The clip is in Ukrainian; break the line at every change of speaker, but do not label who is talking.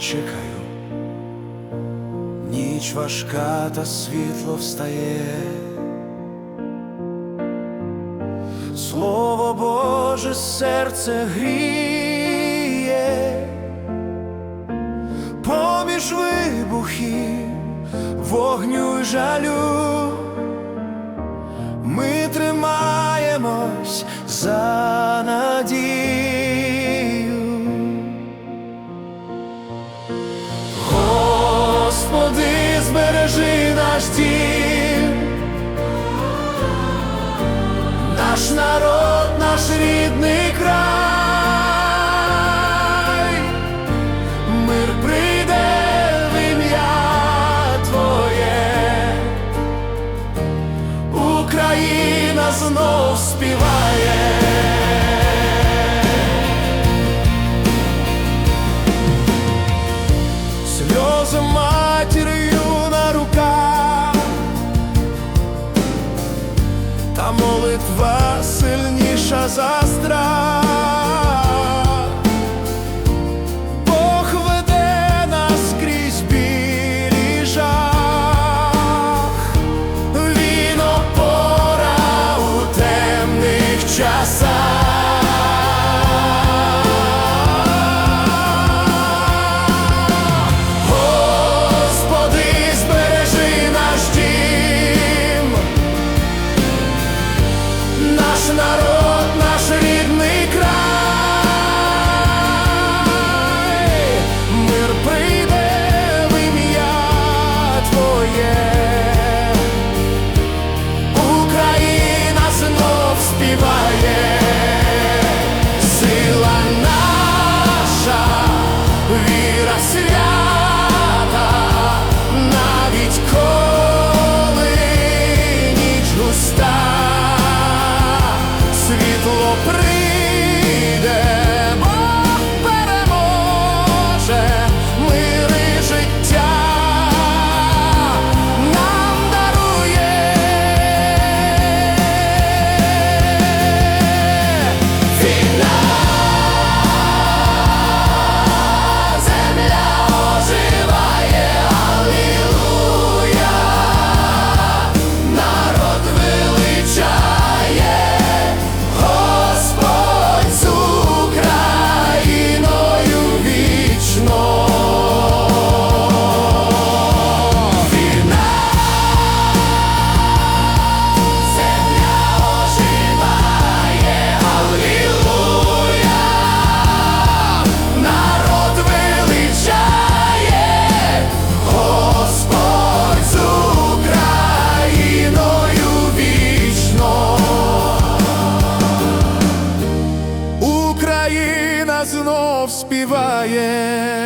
чекаю, ніч важка, та світло встає, слово Боже, серце гріє, поміж вибухів, вогню й жалю. Наш народ, наш рідний край, мир прийде в ім'я Твоє, Україна знов співає. сльози матір'ю на руках, та молитва za strah. свят. співає.